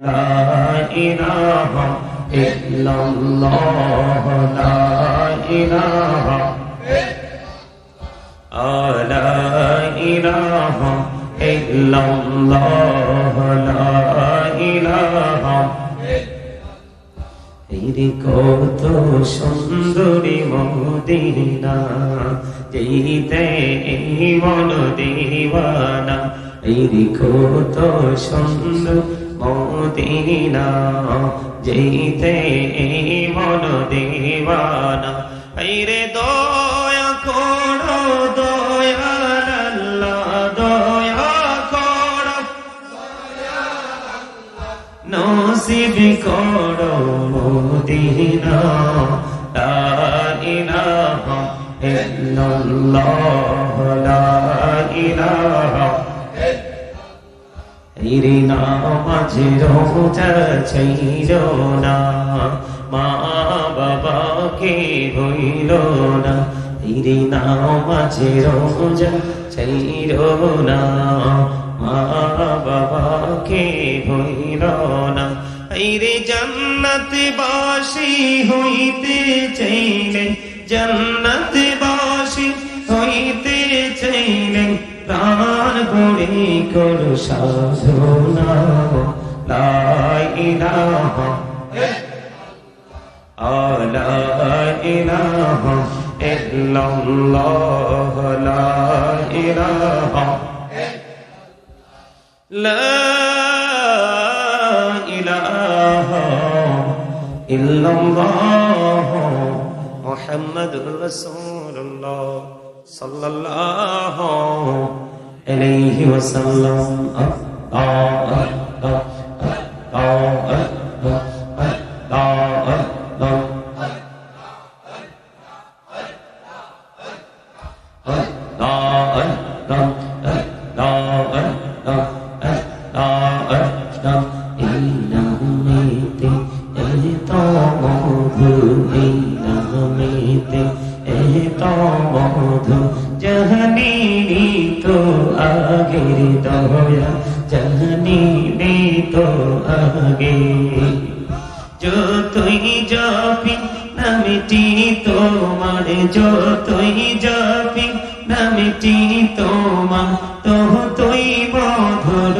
لا إله إلا الله لا إله آه لا إله إلا الله لا إله এরে কত সুন্দরী মদিনা যেতে এই মন দিবানা এরে কত সুন্দর মদিনা যেতে মন দিবানা এরে দয়া করো দয়াল আল্লাহ দয়া করো। নসিব করো। ইরে নামাজে রোজা ছিল না। মা বাবাকে হইল না ইরে নামাজে রোজা ছিল না। মা বাবাকে হইল না ইরে জান্নাত বাসি হইতে চাইলে জান্নাত বাসি হইতে চাইলে প্রাণ করে করু সাধনা লাই ইলাহা لا إله إلا الله لا إله لا إله إلا الله محمد رسول الله صلى الله عليه وسلم الله أكبر নামটি তোমার তো তুই মধুর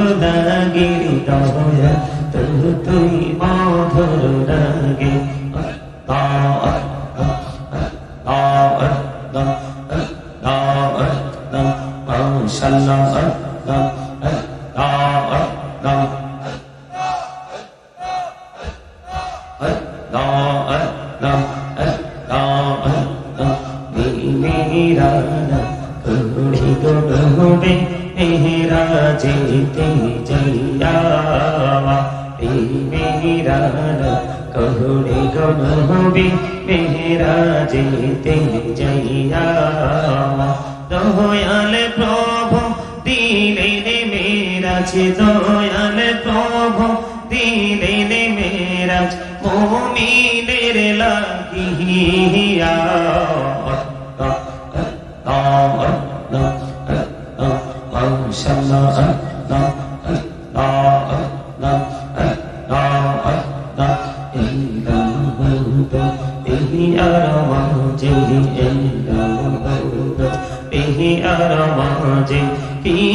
গনবি মেহরা যেতে জয়া দয়াল প্রভু দিলেন মেরাজ দয়াল প্রভু দিলেন মেরাজ মোমিনের লাগিয়া।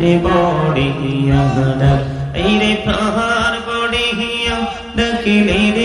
রনে বড়িয়া আইরে পাহাড় বড়িয়া লকিরি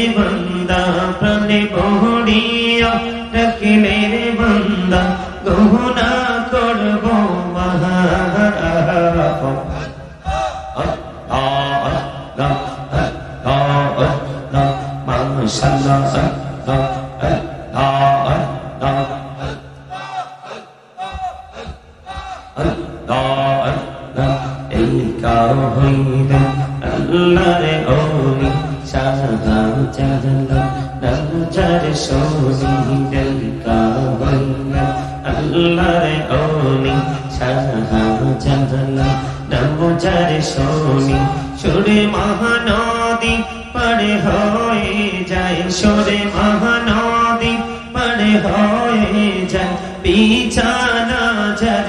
শাহজালাল নজর সোনি সুরে মহানদী পড়ে হয়ে যায়, সুরে মহানদী পড়ে হয়ে যায়, বিছানা ঝর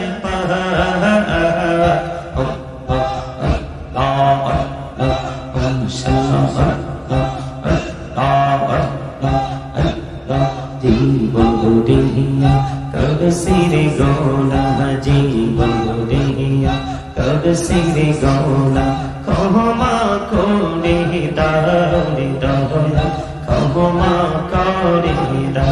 কব সিরে গোলা জীবন রিয়া কব সিরে গোলা কহমা কোনে দারে দয়া কহমা করে দা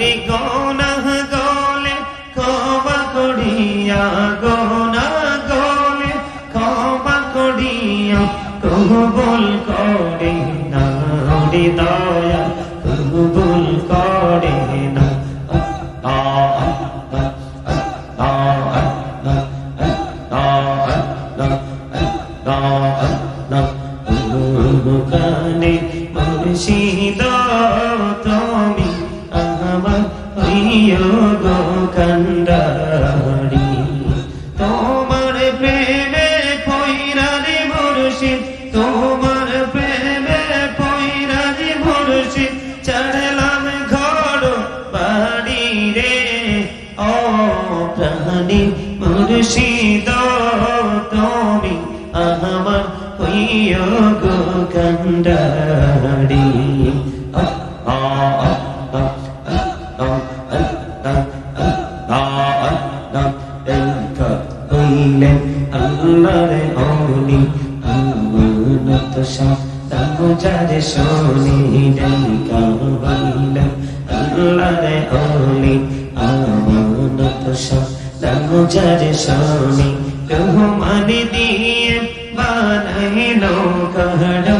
রে গোনা গলে কবা করিয়া গোনা গলে কবা করিয়া কবুল করে না রে মুর্শিদ তুমি আমার প্রিয় গো শোনি রহমান দিয়ে বানাইলো নৌকা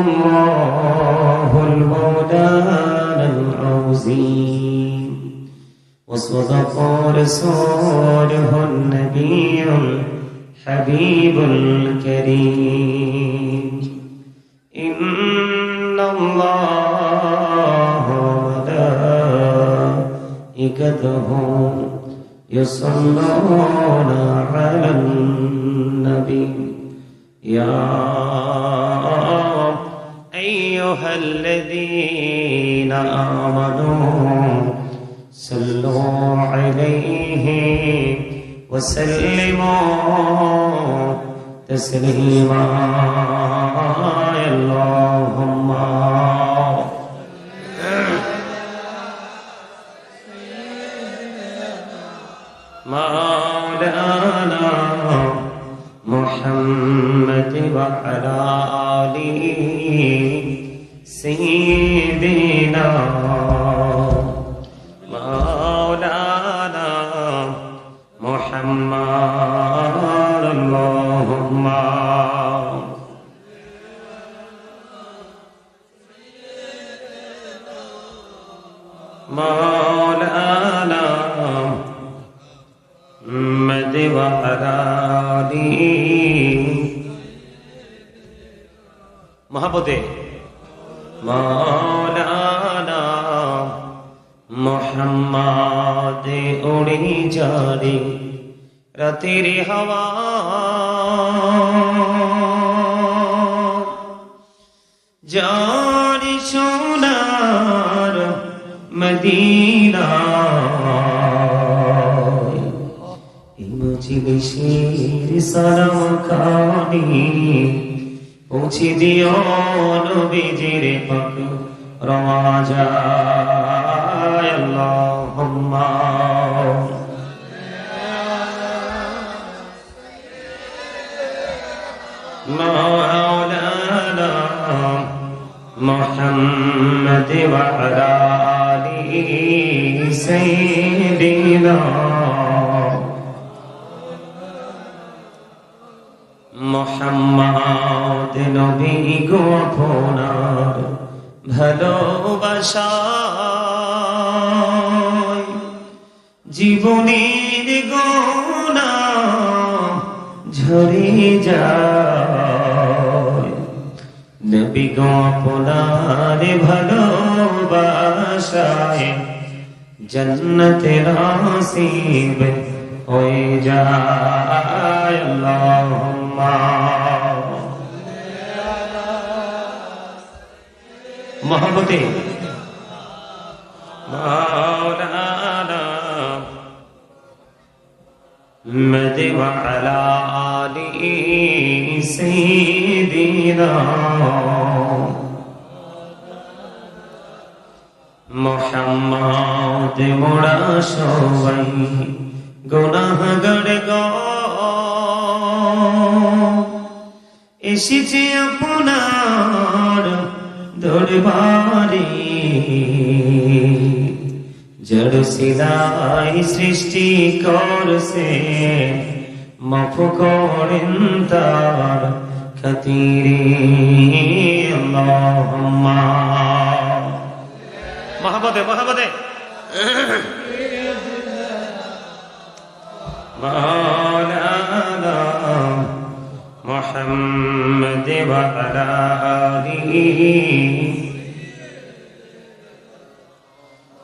الله المولانا العظيم وصدق رسوله النبي الحبيب الكريم. إن الله وملائكته يصلون على النبي. يا أيها الذين آمنوا صلوا عليه وسلموا تسليما. اللهم مولانا محمد وعلى آله سيدنا মৌলানা মোহাম্মদ উড়ে যারে রাতের হাওয়া। জানি সোনার মদিনা। মজলিসের সালাম খানি পৌঁছে দিও নবীজির পাক রওয়াজা আল্লাহুম্মা مولانا محمد وعلى آله سيدنا জন্নতে নাসিব হয়ে যায় আল্লাহুম্মা মহব্বতে মাওলানা محمد وعلى آله سيدنا মোহাম্মদ মোড়া সবাই গুনাহগার গ। এসেছে আপনার দরবারে। জড় সিলাই সৃষ্টি করছে, মাফ করেন তার খাতিরে। আল্লাহুম্মা মহাবতে মহাবতে مولانا محمد وعلى آله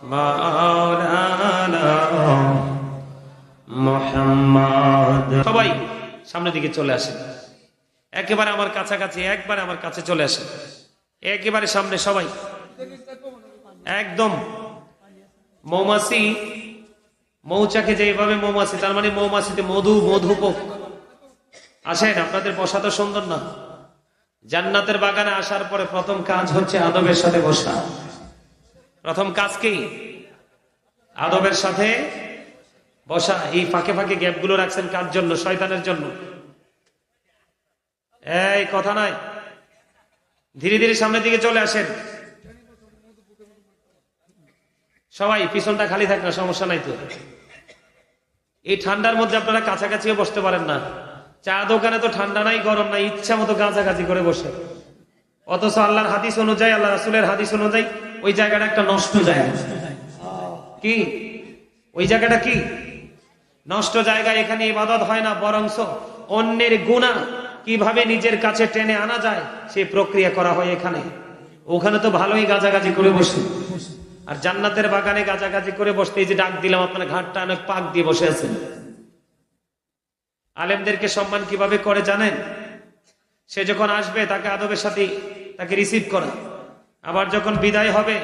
مولانا محمد সবাই সামনের দিকে চলে আসেন একেবারে আমার কাছাকাছি একবারে আমার কাছে চলে আসেন একেবারে সামনে সবাই একদম। মৌমাছি, মৌচাকে যেভাবে মৌমাছি, তার মানে মৌমাছিতে মধু মধুপক আসেন, আপনাদের বসা তো সুন্দর না। জান্নাতের বাগানে আসার পরে প্রথম কাজ হচ্ছে আদবের সাথে বসা। প্রথম কাজ কি? আদবের সাথে বসা। এই ফাঁকে ফাঁকে গ্যাপগুলো রাখছেন কার জন্য? শয়তানের জন্য। এই, কথা নাই। ধীরে ধীরে সামনের দিকে চলে আসেন। সবাই, পিছনটা খালি থাক না, সমস্যা নাই তো। এই ঠান্ডার মধ্যে আপনারা কাছাকাছিও বসতে পারেন না। চা দোকানে তো ঠান্ডা নাই, গরম নাই, ইচ্ছা মতো কাছাকাছি করে বসে। অথচ আল্লাহর হাদিস অনুযায়ী, আল্লাহ রাসুলের হাদিস অনুযায়ী, ওই জায়গাটা একটা নষ্ট জায়গা। কি? ওই জায়গাটা কি? নষ্ট জায়গায় এখানে ইবাদত হয় না, বরংস অন্যের গুণা কীভাবে নিজের কাছে টেনে আনা যায়, সে প্রক্রিয়া করা হয় এখানে। ওখানে তো ভালোই গাজাগাজি করে বসে। আর জান্নাতের বাগানে গাজাগাজি করে বসতে এই যে ডাক দিলাম, আপনার ঘাটটা অনেক পাক দিয়ে বসে আছেন। আলেমদেরকে সম্মান কীভাবে করে জানেন? সে যখন আসবে, তাকে আদবের সাথে তাকে রিসিভ করা। আবার যখন বিদায় হবে,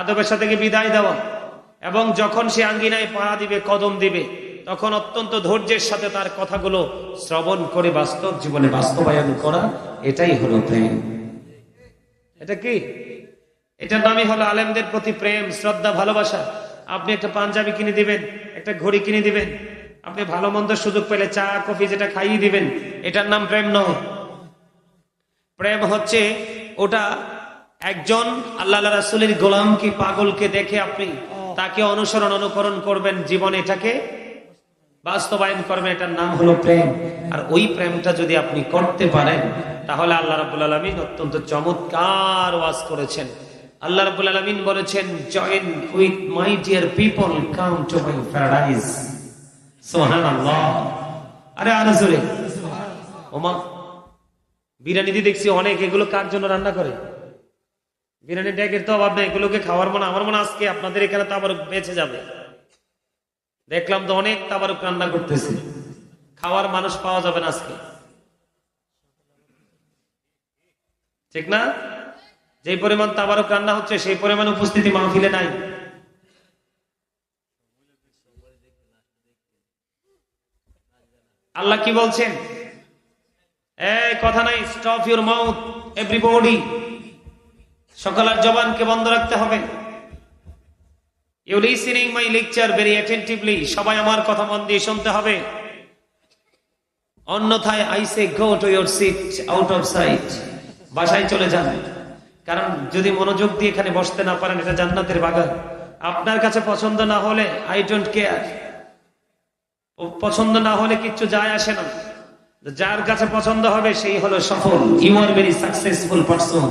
আদবের সাথে বিদায় দেওয়া। এবং যখন সে আঙ্গিনায় পা দিবে, কদম দিবে, তখন অত্যন্ত ধৈর্যের সাথে তার কথাগুলো শ্রবণ করে বাস্তব জীবনে বাস্তবায়ন করা, এটাই হলো এটা কি? এটার নামই হলো আলেমদের প্রতি প্রেম, শ্রদ্ধা, ভালোবাসা। আপনি একটা পাঞ্জাবি কিনে দিবেন, একটা ঘড়ি কিনে দিবেন, আপনি ভালো মন্দ সুযোগ পেলে চা, কফি যেটা খাইয়ে দিবেন, এটার নাম প্রেম নয়। প্রেম হচ্ছে ওটা একজন আল্লাহ রাসুলের গোলামকে, পাগলকে দেখে আপনি তাকে অনুসরণ, অনুকরণ করবেন, জীবন এটাকে বাস্তবায়ন করবেন, এটার নাম হলো প্রেম। আর ওই প্রেমটা যদি আপনি করতে পারেন, তাহলে আল্লাহ রাবুল আলমিন অত্যন্ত চমৎকার ওয়াজ করেছেন। আল্লাহ রাবুল আলমিন বলেছেন join with my dear people come to my paradise সোহান আরে, আরও জোরে। ওমা, বিরিয়ানি দিয়ে দেখছি অনেক, এগুলো কার জন্য রান্না করে? বিরিয়ানি ডেকের তো অভাব নেই, এগুলোকে খাওয়ার মনে, আমার মনে আজকে আপনাদের এখানে তো আবার বেঁচে যাবে। দেখলাম তো অনেক তাবারুক রান্না করতেছে। খাওয়ার মানুষ পাওয়া যাবে না আজকে। ঠিক না? যে পরিমাণ তাবারক রান্না হচ্ছে, সেই পরিমাণ উপস্থিতি মাহফিলে নাই। আল্লাহ কি বলছেন? এই কথা নাই স্টপ ইউর মাউথ এভরিবডি সকালের জবানকে বন্ধ রাখতে হবে। You listening my lecture very attentively সবাই আমার কথা মন দিয়ে শুনতে হবে। অন্যথায় I go to your seat out of sight বাসায় চলে যান। কারণ যদি মনোযোগ দিয়ে এখানে বসতে না পারেন, এটা জান্নাতের বাগান। আপনার কাছে পছন্দ না হলে আই ডোন্ট কেয়ার পছন্দ না হলে কিচ্ছু যায় আসে না। যার কাছে পছন্দ হবে, সেই হলো সফল। You are very successful person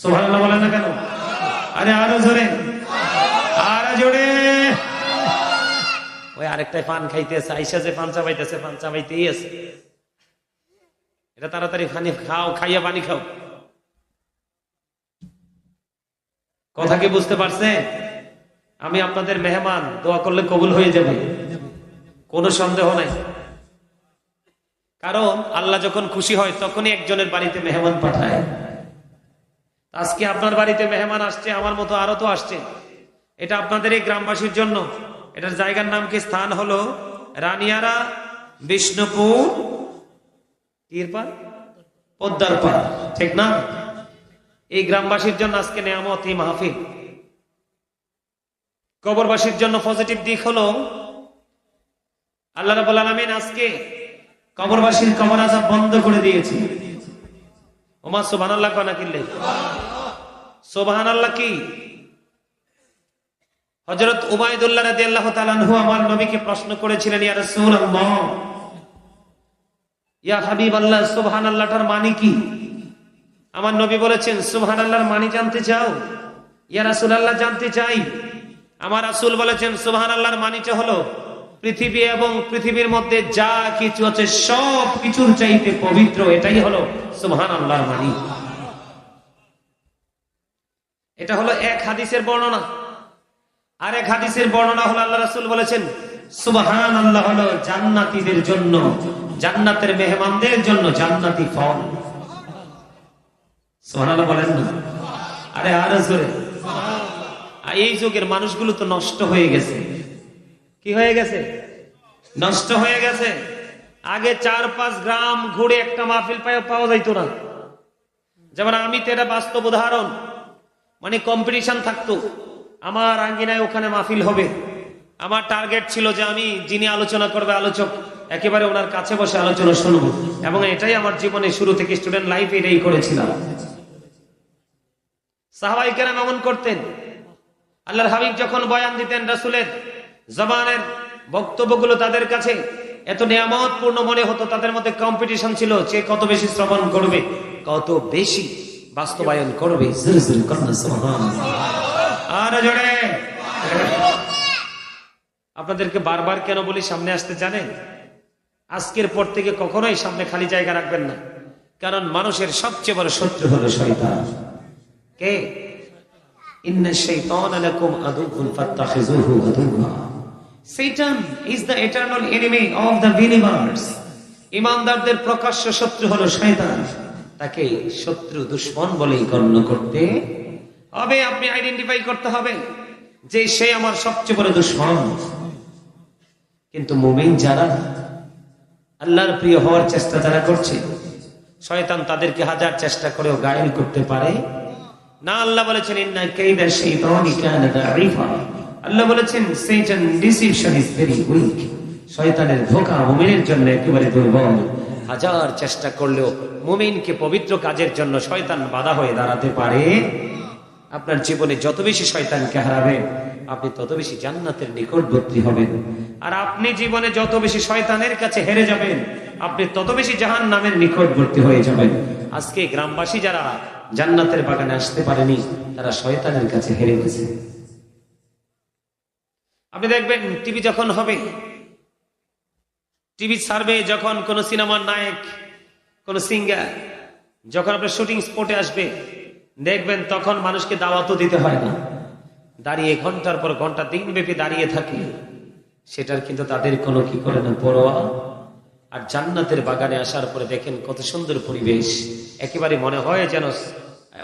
সোভাল্লাহ বলে না কেন? আরে আরও জোরে। আরও জোরে। ওই আরেকটাই পান খাইতেছে, আইসা যে পান চাবাইতেছে, পান চাবাইতেই আছে। এটা তাড়াতাড়ি পানি খাও, খাইয়া পানি খাও। কথা কি বুঝতে পারছে আমি আপনাদের মেহমান, দোয়া করলে কবুল হয়ে যাবে। কোনো সন্দেহ নাই। কারণ আল্লাহ যখন খুশি হয়, তখনই একজনের বাড়িতে মেহমান পাঠায়। আজকে আপনার বাড়িতে মেহমান আসছে, আমার মতো আরও তো আসছে। এটা আপনাদের এই গ্রামবাসীর জন্য। এটার জায়গার নাম কি? স্থান হলো রানিয়ারা, বিষ্ণুপুর পদ্মার পার ঠিক না? এই গ্রামবাসীর জন্য আজকে নেয়ামত, এই মাহফিল। কবরবাসীর জন্য পজিটিভ দিক হলো, আল্লাহ রাব্বুল আলামিন আজকে কবরবাসীর কবর আজাব বন্ধ করে দিয়েছে ওমা সুবহানাল্লাহ কনা কিল্লে সুবহানাল্লাহ কি? হযরত উবাইদুল্লাহ রাদিয়াল্লাহু তাআলা আনহু আমার নবীকে প্রশ্ন করেছিলেন, ইয়া রাসূলুল্লাহ, ইয়া হাবিবাল্লাহ, সুবহানাল্লাহটার মানে কি? আমার নবী বলেছেন সুহান আল্লাহর মানি জানতে চাও? ইয়া রাসূলুল্লাহ, জানতে চাই। আমার রাসূল বলেছেন, সুবহানাল্লাহর মানিটা হলো পৃথিবী এবং পৃথিবীর মধ্যে যা কিছু আছে সব কিছুর চাইতে পবিত্র, এটাই হলো সুহান আল্লাহর মানি। এটা হলো এক হাদিসের বর্ণনা। আর এক হাদিসের বর্ণনা হলো আল্লাহ রাসূল বলেছেন সুবহান আল্লাহ হলো জান্নাতীদের জন্য, জান্নাতের মেহমানদের জন্য জান্নাতি ফল। সুবহানাল্লাহ বলেন না? আরে আর জোরে। আর এই যুগের মানুষগুলো তো নষ্ট হয়ে গেছে। কি হয়ে গেছে? নষ্ট হয়ে গেছে। আগে চার পাঁচ গ্রাম ঘুরে একটা মাহফিল পাওয়া যাইতো না। যেমন আমি তো এটা বাস্তব উদাহরণ। মানে কম্পিটিশন থাকতো। আমার আঙ্গিনায় ওখানে মাহফিল হবে। আমার টার্গেট ছিল যে আমি যিনি আলোচনা করবে আলোচক একেবারে ওনার কাছে বসে আলোচনা শুনব। এবং এটাই আমার জীবনে শুরু থেকে স্টুডেন্ট লাইফ এটাই করেছিলাম। সাহাবাই কেরাম এমন করতেন। আল্লাহর হাবিব যখন বয়ান দিতেন রাসুলের জবানের বক্তব্যগুলো তাদের কাছে এত নিয়ামত পূর্ণ মনে হতো তাদের মধ্যে কম্পিটিশন ছিল যে কত বেশি শ্রবণ করবে কত বেশি বাস্তবায়ন করবে। আর জোরে। আপনাদেরকে বারবার কেন বলি সামনে আসতে জানেন? আজকের পর থেকে কখনোই সামনে খালি জায়গা রাখবেন না। কারণ মানুষের সবচেয়ে বড় শত্রু হলো শয়তান। কে. ইমানদারদের প্রকাশ্য শত্রু হলো শয়তান। তাকে শত্রু বলেই গণ্য করতে হবে, আপনি আইডেন্টিফাই করতে হবে যে সে আমার সবচেয়ে বড় দুশ্মন। কিন্তু মুমিন যারা আল্লাহর প্রিয় হওয়ার চেষ্টা যারা করছে, শয়তান তাদেরকে হাজার চেষ্টা করেও গায়েল করতে পারে। না, আল্লাহ বলেছেন, ইন্না কাইদা শাইতানি কানা দাঈফা। আল্লাহ বলেছেন Satan deception is very weak. শয়তানের ধোঁকা মুমিনের জন্য একেবারে দুর্বল। হাজার চেষ্টা করলেও মুমিনকে পবিত্র কাজের জন্য শয়তান বাধা হয়ে দাঁড়াতে পারে। আপনার জীবনে যত বেশি শয়তানকে হারাবেন আপনি তত বেশি জান্নাতের নিকটবর্তী হবেন। আর আপনি জীবনে যত বেশি শয়তানের কাছে হেরে যাবেন, আপনি তত বেশি জাহান নামের নিকটবর্তী হয়ে যাবেন। আজকে গ্রামবাসী যারা জান্নাতের বাগানে আসতে পারেনি, তারা শয়তানের কাছে হেরে গেছে। আপনি দেখবেন, টিভি যখন হবে, টিভি সার্ভে যখন কোন সিনেমার নায়ক, কোন সিঙ্গার, যখন আপনার শুটিং স্পটে আসবে, দেখবেন তখন মানুষকে দাওয়াতও দিতে হয় না। দাঁড়িয়ে ঘণ্টার পর ঘণ্টা দিন ব্যাপী দাঁড়িয়ে থাকে, সেটার কিন্তু তাদের কোনো কি করে না, পরোয়া। আর জান্নাতের বাগানে আসার পরে দেখেন কত সুন্দর পরিবেশ। একেবারে মনে হয় যেন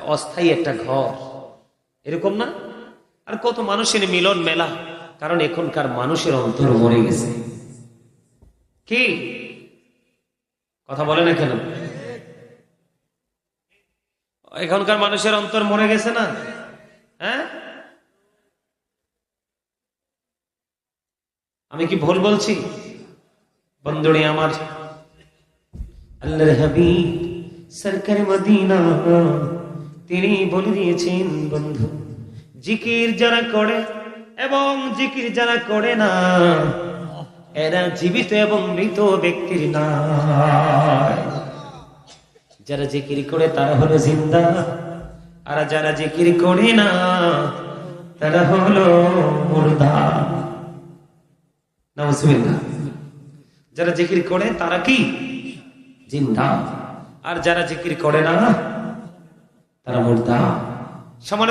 অস্থায়ী একটা ঘর। এরকম না? আর কত মানুষের মিলন মেলা, কারণ এখনকার মানুষের অন্তর মরে গেছে। কি? কথা বলে না কেন? এখনকার মানুষের অন্তর মরে গেছে না? হ্যাঁ? আমি কি ভুল বলছি? বন্ধুরে আমার, আল্লাহর হাবিব। সরকার মদিনা। তিনি বলে দিয়েছেন, বন্ধু, জিকির যারা করে এবং জিকির যারা করে না, এরা জীবিত এবং মৃত ব্যক্তির না। যারা জিকির করে তারা হলো জিন্দা, আর যারা জিকির করে না, তারা হলো মুর্দা। যারা জিকির করে তারা কি? জিন্দা। আর যারা জিকির করে না তারা মুর্দা। সমান